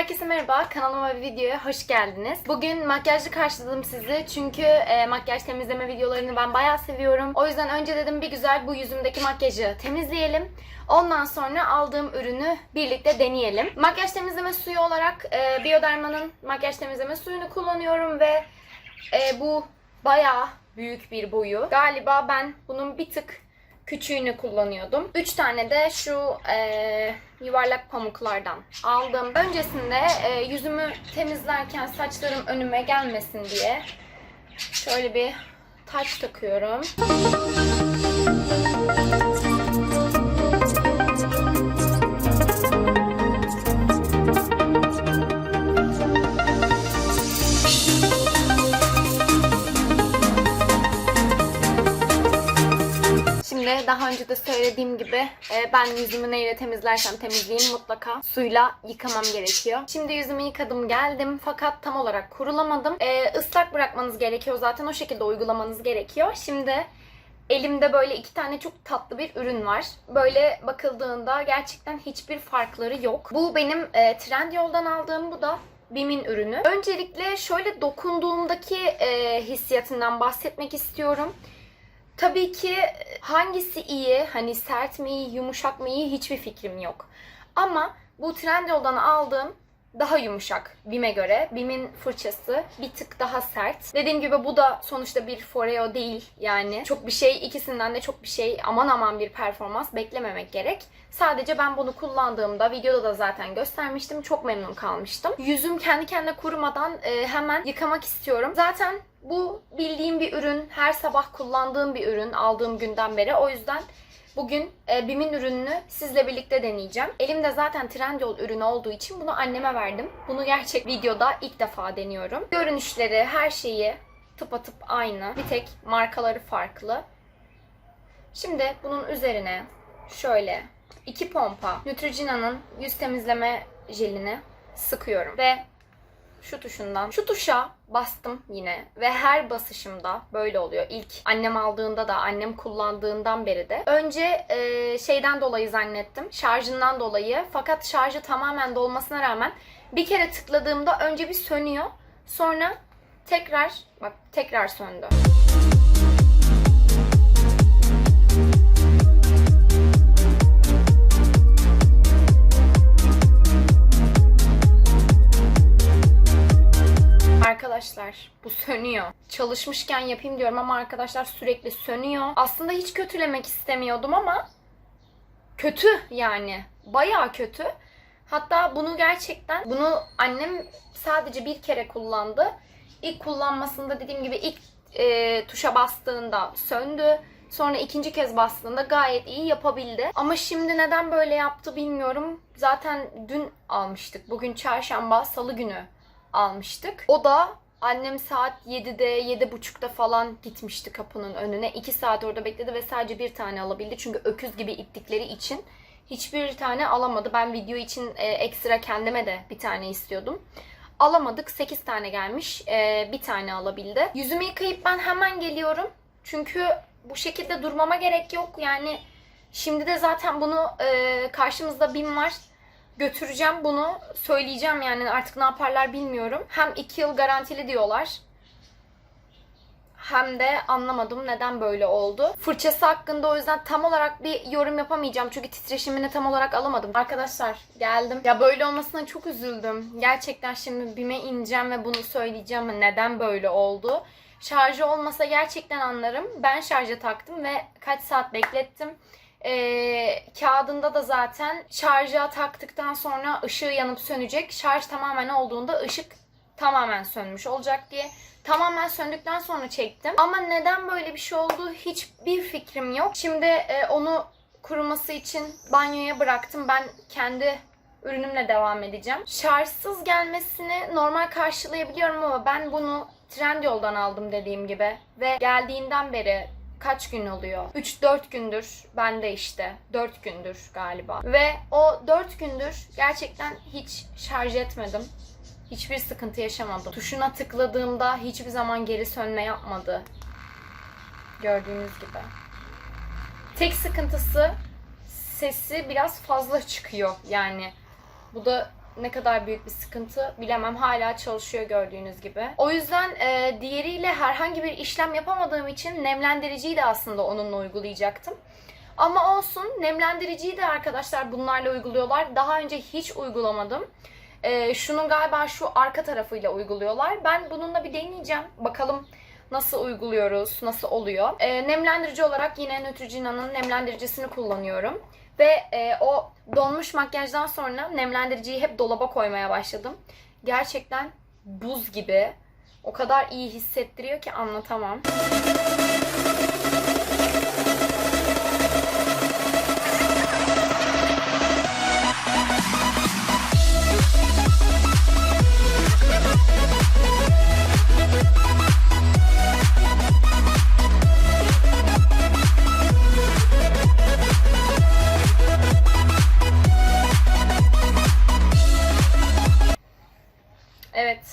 Herkese merhaba, kanalıma ve videoya hoş geldiniz. Bugün makyajlı karşıladım sizi çünkü e, makyaj temizleme videolarını ben bayağı seviyorum. O yüzden önce dedim bir güzel bu yüzümdeki makyajı temizleyelim. Ondan sonra aldığım ürünü birlikte deneyelim. Makyaj temizleme suyu olarak e, Bioderma'nın makyaj temizleme suyunu kullanıyorum ve e, bu bayağı büyük bir boyu. Galiba ben bunun bir tık küçüğünü kullanıyordum. 3 tane de şu e, yuvarlak pamuklardan aldım. Öncesinde e, yüzümü temizlerken saçlarım önüme gelmesin diye şöyle bir taç takıyorum. De söylediğim gibi e, ben yüzümü neyle temizlersem temizleyeyim mutlaka suyla yıkamam gerekiyor. Şimdi yüzümü yıkadım geldim fakat tam olarak kurulamadım. E, ıslak bırakmanız gerekiyor zaten o şekilde uygulamanız gerekiyor. Şimdi elimde böyle iki tane çok tatlı bir ürün var. Böyle bakıldığında gerçekten hiçbir farkları yok. Bu benim e, Trendyol'dan aldığım bu da Bim'in ürünü. Öncelikle şöyle dokunduğumdaki e, hissiyatından bahsetmek istiyorum. Tabii ki hangisi iyi, hani sert mi iyi, yumuşak mı iyi hiçbir fikrim yok. Ama bu Trendyol'dan aldığım daha yumuşak Bim'e göre. Bim'in fırçası bir tık daha sert. Dediğim gibi bu da sonuçta bir Foreo değil yani. Çok bir şey, ikisinden de çok bir şey aman aman bir performans beklememek gerek. Sadece ben bunu kullandığımda, videoda da zaten göstermiştim. Çok memnun kalmıştım. Yüzüm kendi kendine kurumadan e, hemen yıkamak istiyorum. Zaten bu bildiğim bir ürün. Her sabah kullandığım bir ürün aldığım günden beri. O yüzden Bugün e, BİM'in ürününü sizle birlikte deneyeceğim. Elimde zaten Trendyol ürünü olduğu için bunu anneme verdim. Bunu gerçek videoda ilk defa deniyorum. Görünüşleri, her şeyi tıpatıp aynı. Bir tek markaları farklı. Şimdi bunun üzerine şöyle iki pompa Neutrogena'nın yüz temizleme jelini sıkıyorum ve şu tuşundan şu tuşa bastım yine ve her basışımda böyle oluyor. İlk annem aldığında da annem kullandığından beri de. Önce e, şeyden dolayı zannettim. Şarjından dolayı. Fakat şarjı tamamen dolmasına rağmen bir kere tıkladığımda önce bir sönüyor. Sonra tekrar bak tekrar söndü. Arkadaşlar bu sönüyor. Çalışmışken yapayım diyorum ama arkadaşlar sürekli sönüyor. Aslında hiç kötülemek istemiyordum ama kötü yani. Bayağı kötü. Hatta bunu gerçekten bunu annem sadece bir kere kullandı. İlk kullanmasında dediğim gibi ilk e, tuşa bastığında söndü. Sonra ikinci kez bastığında gayet iyi yapabildi. Ama şimdi neden böyle yaptı bilmiyorum. Zaten dün almıştık. Bugün çarşamba, salı günü almıştık. O da annem saat 7'de, 7.30'da falan gitmişti kapının önüne. 2 saat orada bekledi ve sadece bir tane alabildi. Çünkü öküz gibi ittikleri için hiçbir tane alamadı. Ben video için e, ekstra kendime de bir tane istiyordum. Alamadık. 8 tane gelmiş. E, bir tane alabildi. Yüzümü yıkayıp ben hemen geliyorum. Çünkü bu şekilde durmama gerek yok. Yani şimdi de zaten bunu e, karşımızda BİM var götüreceğim bunu. Söyleyeceğim yani artık ne yaparlar bilmiyorum. Hem 2 yıl garantili diyorlar. Hem de anlamadım neden böyle oldu. Fırçası hakkında o yüzden tam olarak bir yorum yapamayacağım. Çünkü titreşimini tam olarak alamadım. Arkadaşlar geldim. Ya böyle olmasına çok üzüldüm. Gerçekten şimdi bime ineceğim ve bunu söyleyeceğim. Neden böyle oldu? Şarjı olmasa gerçekten anlarım. Ben şarja taktım ve kaç saat beklettim. Ee, kağıdında da zaten şarja taktıktan sonra ışığı yanıp sönecek. Şarj tamamen olduğunda ışık tamamen sönmüş olacak diye. Tamamen söndükten sonra çektim. Ama neden böyle bir şey oldu hiçbir fikrim yok. Şimdi e, onu kuruması için banyoya bıraktım. Ben kendi ürünümle devam edeceğim. Şarjsız gelmesini normal karşılayabiliyorum ama ben bunu Trendyol'dan aldım dediğim gibi. Ve geldiğinden beri kaç gün oluyor? 3-4 gündür bende işte. 4 gündür galiba. Ve o 4 gündür gerçekten hiç şarj etmedim. Hiçbir sıkıntı yaşamadım. Tuşuna tıkladığımda hiçbir zaman geri sönme yapmadı. Gördüğünüz gibi. Tek sıkıntısı sesi biraz fazla çıkıyor yani. Bu da ne kadar büyük bir sıkıntı bilemem. Hala çalışıyor gördüğünüz gibi. O yüzden e, diğeriyle herhangi bir işlem yapamadığım için nemlendiriciyi de aslında onunla uygulayacaktım. Ama olsun nemlendiriciyi de arkadaşlar bunlarla uyguluyorlar. Daha önce hiç uygulamadım. E, şunun galiba şu arka tarafıyla uyguluyorlar. Ben bununla bir deneyeceğim. Bakalım nasıl uyguluyoruz, nasıl oluyor. E, nemlendirici olarak yine Neutrogena'nın nemlendiricisini kullanıyorum. Ve e, o donmuş makyajdan sonra nemlendiriciyi hep dolaba koymaya başladım. Gerçekten buz gibi. O kadar iyi hissettiriyor ki anlatamam.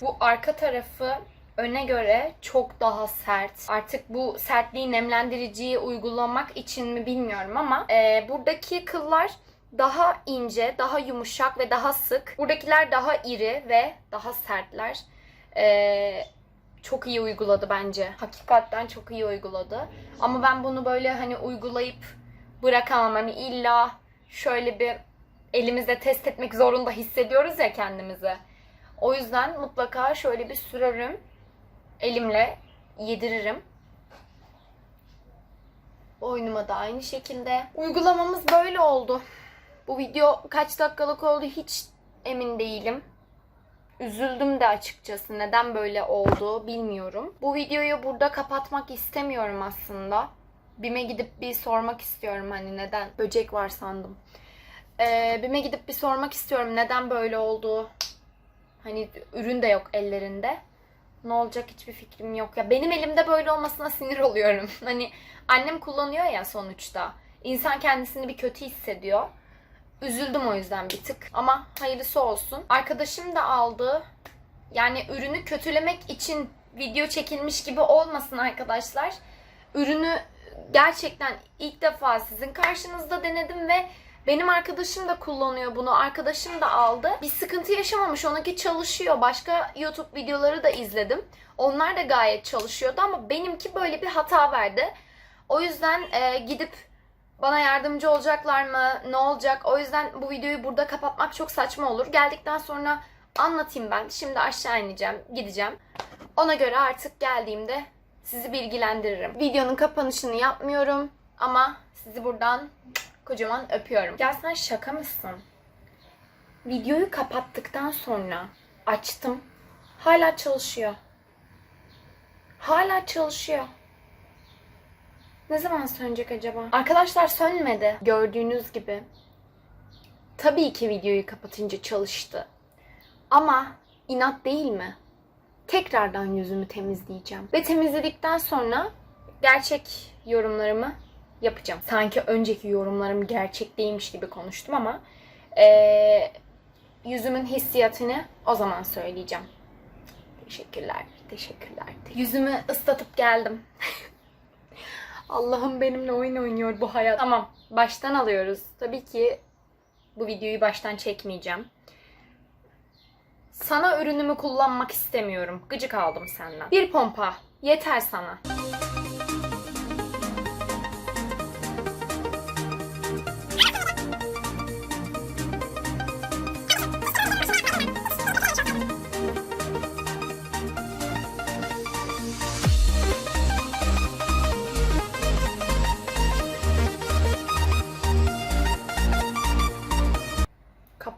Bu arka tarafı öne göre çok daha sert. Artık bu sertliği nemlendiriciyi uygulamak için mi bilmiyorum ama e, buradaki kıllar daha ince, daha yumuşak ve daha sık. Buradakiler daha iri ve daha sertler. E, çok iyi uyguladı bence. Hakikaten çok iyi uyguladı. Ama ben bunu böyle hani uygulayıp bırakamam. Hani illa şöyle bir elimizde test etmek zorunda hissediyoruz ya kendimizi. O yüzden mutlaka şöyle bir sürerim. Elimle yediririm. Boynuma da aynı şekilde. Uygulamamız böyle oldu. Bu video kaç dakikalık oldu hiç emin değilim. Üzüldüm de açıkçası. Neden böyle oldu bilmiyorum. Bu videoyu burada kapatmak istemiyorum aslında. Bime gidip bir sormak istiyorum hani neden. Böcek var sandım. Ee, Bime gidip bir sormak istiyorum neden böyle oldu. Hani ürün de yok ellerinde. Ne olacak hiçbir fikrim yok. Ya benim elimde böyle olmasına sinir oluyorum. Hani annem kullanıyor ya sonuçta. İnsan kendisini bir kötü hissediyor. Üzüldüm o yüzden bir tık. Ama hayırlısı olsun. Arkadaşım da aldı. Yani ürünü kötülemek için video çekilmiş gibi olmasın arkadaşlar. Ürünü gerçekten ilk defa sizin karşınızda denedim ve benim arkadaşım da kullanıyor bunu. Arkadaşım da aldı. Bir sıkıntı yaşamamış. Onunki çalışıyor. Başka YouTube videoları da izledim. Onlar da gayet çalışıyordu ama benimki böyle bir hata verdi. O yüzden e, gidip bana yardımcı olacaklar mı? Ne olacak? O yüzden bu videoyu burada kapatmak çok saçma olur. Geldikten sonra anlatayım ben. Şimdi aşağı ineceğim, gideceğim. Ona göre artık geldiğimde sizi bilgilendiririm. Videonun kapanışını yapmıyorum ama sizi buradan kocaman öpüyorum. Ya sen şaka mısın? Videoyu kapattıktan sonra açtım. Hala çalışıyor. Hala çalışıyor. Ne zaman sönecek acaba? Arkadaşlar sönmedi. Gördüğünüz gibi. Tabii ki videoyu kapatınca çalıştı. Ama inat değil mi? Tekrardan yüzümü temizleyeceğim. Ve temizledikten sonra gerçek yorumlarımı yapacağım. Sanki önceki yorumlarım gerçek değilmiş gibi konuştum ama eee, yüzümün hissiyatını o zaman söyleyeceğim. Teşekkürler, teşekkürler. Yüzümü ıslatıp geldim. Allah'ım benimle oyun oynuyor bu hayat. Tamam, baştan alıyoruz. Tabii ki bu videoyu baştan çekmeyeceğim. Sana ürünümü kullanmak istemiyorum. Gıcık aldım senden. Bir pompa yeter sana.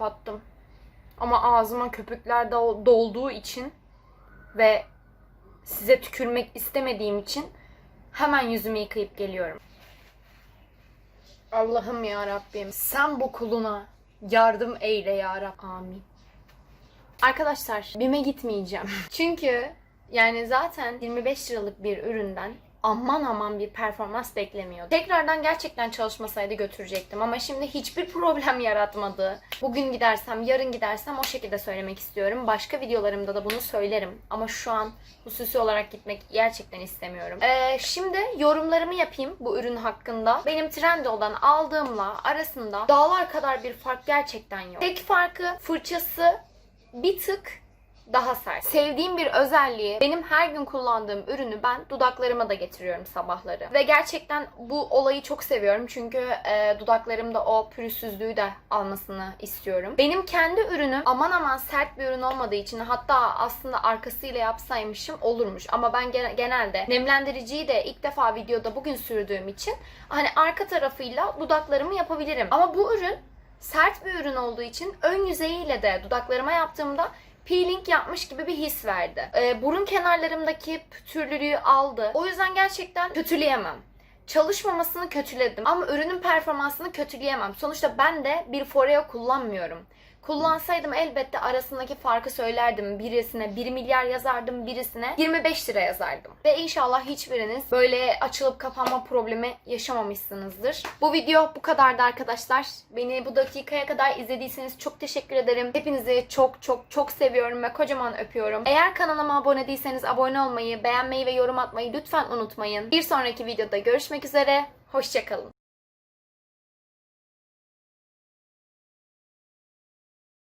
Kapattım. Ama ağzıma köpükler dolduğu için ve size tükürmek istemediğim için hemen yüzümü yıkayıp geliyorum. Allah'ım ya Rabbim sen bu kuluna yardım eyle ya Rab. Amin. Arkadaşlar BİM'e gitmeyeceğim. Çünkü yani zaten 25 liralık bir üründen aman aman bir performans beklemiyordum. Tekrardan gerçekten çalışmasaydı götürecektim ama şimdi hiçbir problem yaratmadı. Bugün gidersem, yarın gidersem o şekilde söylemek istiyorum. Başka videolarımda da bunu söylerim ama şu an hususi olarak gitmek gerçekten istemiyorum. Ee, şimdi yorumlarımı yapayım bu ürün hakkında. Benim Trendyol'dan aldığımla arasında dağlar kadar bir fark gerçekten yok. Tek farkı fırçası bir tık daha sert. Sevdiğim bir özelliği benim her gün kullandığım ürünü ben dudaklarıma da getiriyorum sabahları. Ve gerçekten bu olayı çok seviyorum çünkü e, dudaklarımda o pürüzsüzlüğü de almasını istiyorum. Benim kendi ürünüm aman aman sert bir ürün olmadığı için hatta aslında arkasıyla yapsaymışım olurmuş. Ama ben gene- genelde nemlendiriciyi de ilk defa videoda bugün sürdüğüm için hani arka tarafıyla dudaklarımı yapabilirim. Ama bu ürün sert bir ürün olduğu için ön yüzeyiyle de dudaklarıma yaptığımda peeling yapmış gibi bir his verdi. Ee, burun kenarlarımdaki pütürlülüğü aldı. O yüzden gerçekten kötüleyemem. Çalışmamasını kötüledim ama ürünün performansını kötüleyemem. Sonuçta ben de bir Foreo kullanmıyorum. Kullansaydım elbette arasındaki farkı söylerdim. Birisine 1 milyar yazardım, birisine 25 lira yazardım. Ve inşallah hiçbiriniz böyle açılıp kapanma problemi yaşamamışsınızdır. Bu video bu kadardı arkadaşlar. Beni bu dakikaya kadar izlediyseniz çok teşekkür ederim. Hepinizi çok çok çok seviyorum ve kocaman öpüyorum. Eğer kanalıma abone değilseniz abone olmayı, beğenmeyi ve yorum atmayı lütfen unutmayın. Bir sonraki videoda görüşmek üzere. Hoşçakalın.